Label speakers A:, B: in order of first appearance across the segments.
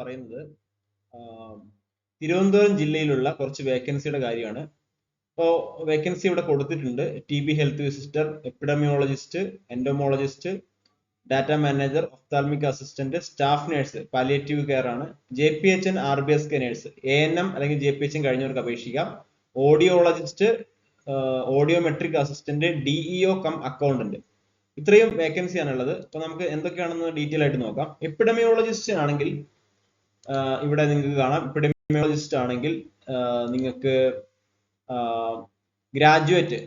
A: പറയുന്നത് തിരുവനന്തപുരം ജില്ലയിലുള്ള കുറച്ച് വേക്കൻസിയുടെ കാര്യമാണ്. ഇപ്പോൾ വേക്കൻസി ഇവിടെ കൊടുത്തിട്ടുണ്ട്. T B health visitor epidemiologist entomologist data manager ophthalmic assistant staff nurse palliative care ആണ് J P H N R B S K nurse. A N M അല്ലെങ്കിൽ ജെ പി എച്ച് എൻ കഴിഞ്ഞവർക്ക് അപേക്ഷിക്കാം. Audiologist audiometric assistant DEO cum accountant. ഇത്രയും vacancy ആണുള്ളത് അപ്പൊ നമുക്ക് എന്തൊക്കെയാണെന്ന് detail ആയിട്ട് നോക്കാം. എപ്പിഡമിയോളജിസ്റ്റ് ആണെങ്കിൽ ഇവിടെ നിങ്ങൾക്ക് കാണാം. എപ്പിഡമിയോളജിസ്റ്റ് ആണെങ്കിൽ നിങ്ങൾക്ക് ഗ്രാജുവേറ്റ്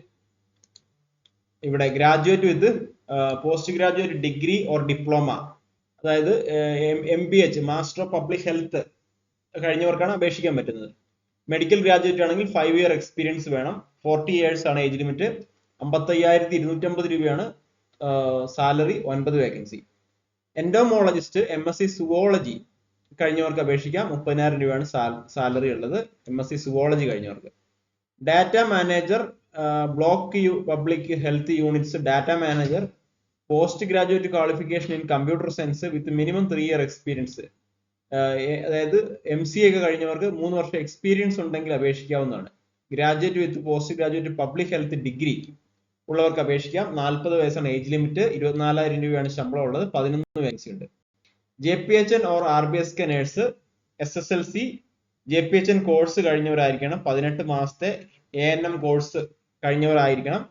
A: ഇവിടെ graduate with post graduate degree or diploma അതായത് M B H master of public health കഴിഞ്ഞവർക്കാണ് അപേക്ഷിക്കാൻ പറ്റുന്നത്. മെഡിക്കൽ ഗ്രാജുവേറ്റ് ആണെങ്കിൽ ഫൈവ് ഇയർ എക്സ്പീരിയൻസ് വേണം. ഫോർട്ടി ഇയേഴ്സ് ആണ് ഏജ് ലിമിറ്റ് അമ്പത്തയ്യായിരത്തി ഇരുന്നൂറ്റമ്പത് രൂപയാണ് സാലറി ഒൻപത് vacancy entomologist M S C zoology കഴിഞ്ഞവർക്ക് അപേക്ഷിക്കാം. മുപ്പതിനായിരം രൂപയാണ് സാലറി ഉള്ളത്. M S C zoology കഴിഞ്ഞവർക്ക്. Data manager block you public health units data manager post graduate qualification in computer science with minimum three year experience അതായത് M C ഒക്കെ കഴിഞ്ഞവർക്ക് മൂന്ന് വർഷം experience ഉണ്ടെങ്കിൽ അപേക്ഷിക്കാവുന്നതാണ്. Graduate with post graduate public health degree ഉള്ളവർക്ക് അപേക്ഷിക്കാം. നാൽപ്പത് വയസ്സാണ് ഏജ് ലിമിറ്റ് ഇരുപത്തിനാലായിരം രൂപയാണ് ശമ്പളം ഉള്ളത്. പതിനൊന്ന് വേക്കൻസി ഉണ്ട് J P H N or R B S K nurse S S L C J P H N course കഴിഞ്ഞവരായിരിക്കണം. പതിനെട്ട് മാസത്തെ എ എൻ എം കോഴ്സ് കഴിഞ്ഞവരായിരിക്കണം.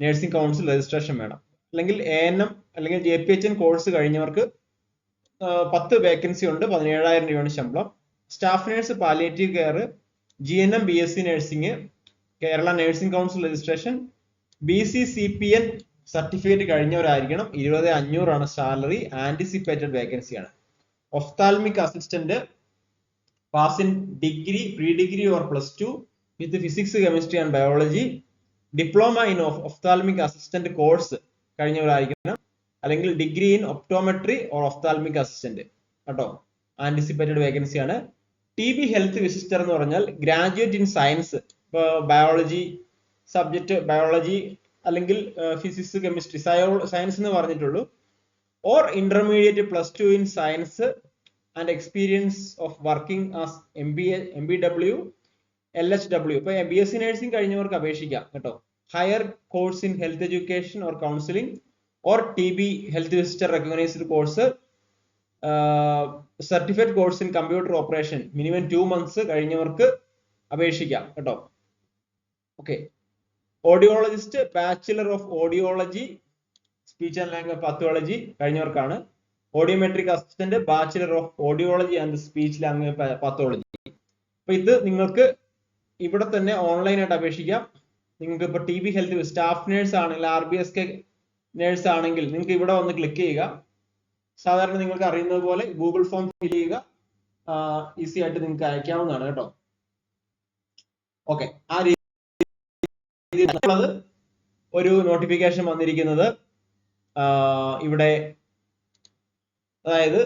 A: നഴ്സിംഗ് കൗൺസിൽ രജിസ്ട്രേഷൻ വേണം. അല്ലെങ്കിൽ എ എൻ എം അല്ലെങ്കിൽ J P H N course കഴിഞ്ഞവർക്ക് പത്ത് vacancy ഉണ്ട്. പതിനേഴായിരം രൂപയാണ് ശമ്പളം. Staff nurse palliative care G N M B S C nursing Kerala nursing council registration B C C P N certificate കഴിഞ്ഞവരായിരിക്കണം. ഇരുപത് അഞ്ഞൂറാണ് സാലറി ആന്റിസിപ്പേറ്റഡ് വേക്കൻസിയാണ് ophthalmic assistant pass in degree pre degree or plus two with physics chemistry and biology diploma in ophthalmic assistant course കഴിഞ്ഞവരായിരിക്കണം. അല്ലെങ്കിൽ degree in optometry or ophthalmic assistant കേട്ടോ? Anticipated vacancy ആണ്. T B health വിസിസ്റ്റർ എന്ന് പറഞ്ഞാൽ graduate in science ഇപ്പോൾ biology subject biology അല്ലെങ്കിൽ physics chemistry science എന്ന് പറഞ്ഞിട്ടുള്ളൂ. Or intermediate plus two in science and experience of working as M B M B W L H W ഇപ്പൊ B S C nursing കഴിഞ്ഞവർക്ക് അപേക്ഷിക്കാം കേട്ടോ. Higher course in health education or counselling or T B health visitor recognised course certificate course in computer operation minimum two months കഴിഞ്ഞവർക്ക് അപേക്ഷിക്കാം കേട്ടോ. Okay audiologist bachelor of audiology speech and language pathology കഴിഞ്ഞവർക്കാണ്. Audiometric assistant bachelor of audiology and speech language pathology അപ്പൊ ഇത് നിങ്ങൾക്ക് ഇവിടെ തന്നെ ഓൺലൈനായിട്ട് അപേക്ഷിക്കാം. നിങ്ങൾക്ക് ഇപ്പൊ T B health staff nurse ആണെങ്കിൽ R B S K nurse ആണെങ്കിൽ നിങ്ങൾക്ക് ഇവിടെ വന്ന് ക്ലിക്ക് ചെയ്യുക. സാധാരണ നിങ്ങൾക്ക് അറിയുന്നത് പോലെ ഗൂഗിൾ ഫോം ഫിൽ ചെയ്യുക. ഈസി ആയിട്ട് നിങ്ങൾക്ക് അയക്കാവുന്നതാണ് കേട്ടോ. ഓക്കെ ആ രീതിയിലുള്ളത് ഒരു നോട്ടിഫിക്കേഷൻ വന്നിരിക്കുന്നത് ഇവിടെ അതായത്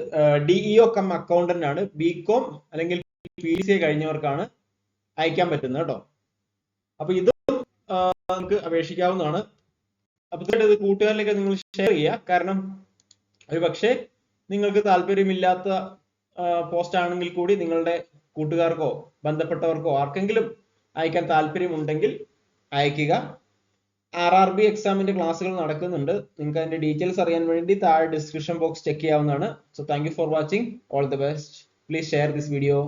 A: ഡിഇഒ കം അക്കൗണ്ടന്റ് ആണ് ബികോം അല്ലെങ്കിൽ പി സി കഴിഞ്ഞവർക്കാണ് അയക്കാൻ പറ്റുന്നത് കേട്ടോ. അപ്പൊ ഇത് നമുക്ക് അപേക്ഷിക്കാവുന്നതാണ്. അപ്പൊ ഇത് കൂട്ടുകാരിലേക്ക് നിങ്ങൾ ഷെയർ ചെയ്യുക. കാരണം ഒരു പക്ഷേ നിങ്ങൾക്ക് താല്പര്യമില്ലാത്ത പോസ്റ്റ് ആണെങ്കിൽ കൂടി നിങ്ങളുടെ കൂട്ടുകാർക്കോ ബന്ധപ്പെട്ടവർക്കോ ആർക്കെങ്കിലും അയക്കാൻ താല്പര്യമുണ്ടെങ്കിൽ അയക്കുക ആർ ആർ ബി എക്സാമിന്റെ ക്ലാസ്സുകൾ നടക്കുന്നുണ്ട്. നിങ്ങൾക്ക് അതിന്റെ ഡീറ്റെയിൽസ് അറിയാൻ വേണ്ടി താഴെ ഡിസ്ക്രിപ്ഷൻ ബോക്സ് ചെക്ക് ചെയ്യാവുന്നതാണ്. So thank you for watching all the best please share this video